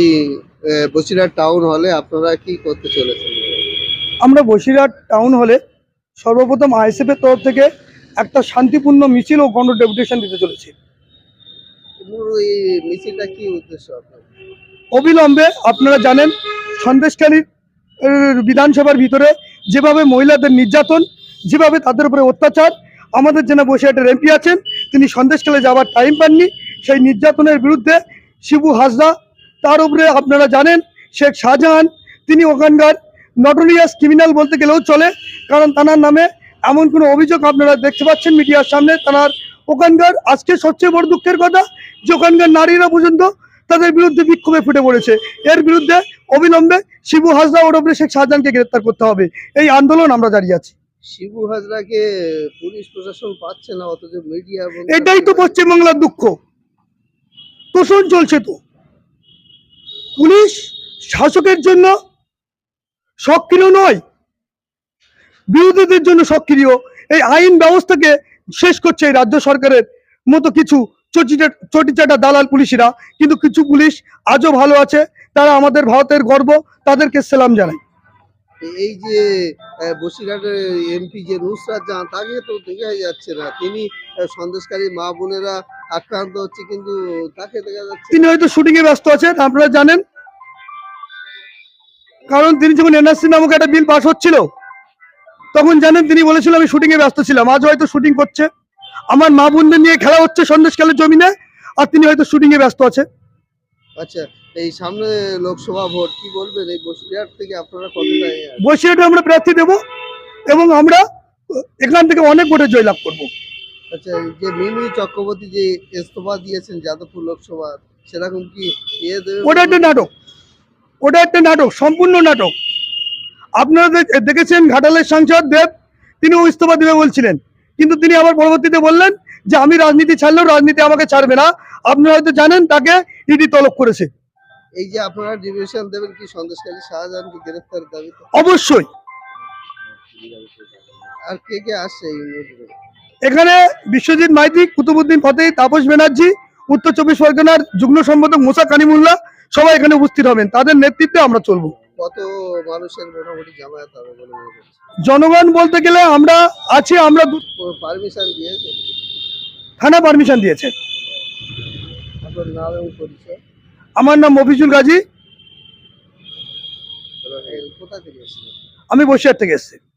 এই বসিরহাট টাউন হলে আপনারা কি করতে চলেছেন? আমরা বসিরহাট টাউন হলে সর্বপ্রথম আইএসএফের তরফ থেকে একটা শান্তিপূর্ণ মিছিল ও গণ ডেপুটেশন দিতে চলেছি। এই মিছিলটা কি উদ্দেশ্য অবিলম্বে আপনারা জানেন সন্দেশকারীর আহ, বিধানসভার ভিতরে যেভাবে মহিলাদের নির্যাতন যেভাবে তাদের উপরে অত্যাচার আমাদের যেন বসিরহাটের এমপি আছেন তিনি সন্দেশকালে যাওয়ার টাইম পাননি। সেই নির্যাতনের বিরুদ্ধে শিবু হাসদা তার উপরে আপনারা জানেন শেখ শাহজাহান তিনি ওখানকার নটোরিয়াস ক্রিমিনাল বলতে গেলেও চলে কারণ তানার নামে এমন কোনো অভিযোগ আপনারা দেখতে পাচ্ছেন মিডিয়ার সামনে। তার ওখানকার আজকে সবচেয়ে বড় দুঃখের কথা যে ওখানকার নারীরা পর্যন্ত তাদের বিরুদ্ধে বিক্ষোভে ফুটে পড়েছে। এর বিরুদ্ধে অবিলম্বে শিবু হাসদা ওর উপরে শেখ শাহজাহানকে গ্রেপ্তার করতে হবে। এই আন্দোলন আমরা দাঁড়িয়ে আছি। শিবু হাজরাকে পুলিশ প্রশাসন পাচ্ছে না অথচ মিডিয়া এটাই তো পশ্চিমবাংলার দুঃখ। তোষণ চলছে তো। পুলিশ শাসকের জন্য সক্রিয় নয়। বিরোধীদের জন্য সক্রিয়। এই আইন ব্যবস্থাকে শেষ করছে এই রাজ্য সরকারের মতো কিছু চটিচা- চটিচাটা দালাল পুলিশরা। কিন্তু কিছু পুলিশ আজও ভালো আছে। তারা আমাদের ভারতের গর্ব। তাদেরকে সেলাম জানাই। এই যে বসিরহাটের এমপি যে নুসরাত জাহান তাকে তো দেখা যাচ্ছে না। তিনি সন্দেশকারী মা বোনেরা আক্রান্ত হচ্ছে কিন্তু তাকে দেখা যাচ্ছে তিনি হয়তো শুটিং এ ব্যস্ত আছেন আপনারা জানেন? কারণ তিনি যখন এনআরসি নামক একটা বিল পাস হচ্ছিল তখন জানেন তিনি বলেছিল আমি শুটিং এ ব্যস্ত ছিলাম আজ হয়তো শুটিং করছে আমার মা বোনদের নিয়ে খেলা হচ্ছে সন্দেশকালের জমিনে আর তিনি হয়তো শুটিং এ ব্যস্ত আছে আচ্ছা এই সামনে লোকসভা ভোট কি বলবেন? এই বসিরহাট থেকে আপনারা কতটা? বসিরহাটে আমরা প্রার্থী দেব এবং আমরা এখান থেকে অনেক ভোটে জয়লাভ করব। আচ্ছা যে মিমি চক্রবর্তী যে ইস্তফা দিয়েছেন যাদবপুর লোকসভা সেরকম কি ইয়ে দেবে ওটা একটা নাটক। ওটা একটা নাটক সম্পূর্ণ নাটক। আপনারা দেখেছেন ঘাটালের সাংসদ দেব তিনিও ইস্তফা দেবে বলছিলেন। কিন্তু তিনি আবার পরবর্তীতে বললেন যে আমি রাজনীতি ছাড়লেও রাজনীতি আমাকে ছাড়বে না। আপনারা হয়তো জানেন তাকে ইডি তলব করেছে। এই যে আপনারা ডিভিশন দেবেন কি সন্দেশকারী শাহজাহানকে গ্রেফতার দাবিতে? অবশ্যই। আর কে কে আসছে এখানে বিশ্বজিৎ মাইতি কুতুবুদ্দিন ফতেহ তাপস ব্যানার্জি উত্তর চব্বিশ পরগনার যুগ্ম সম্পাদক মুসা কানিমুল্লাহ সবাই এখানে উপস্থিত হবেন। তাদের নেতৃত্বে আমরা চলবো। কত মানুষের মোটামুটি জামায়াত হবে বলে জনগণ বলতে গেলে আমরা আছি আমরা পারমিশন দিয়েছে? থানা পারমিশন দিয়েছে। আপনার নাম এবং পরিচয়? আমার নাম মফিজুল গাজী। আমি বসিরহাট থেকে এসেছি।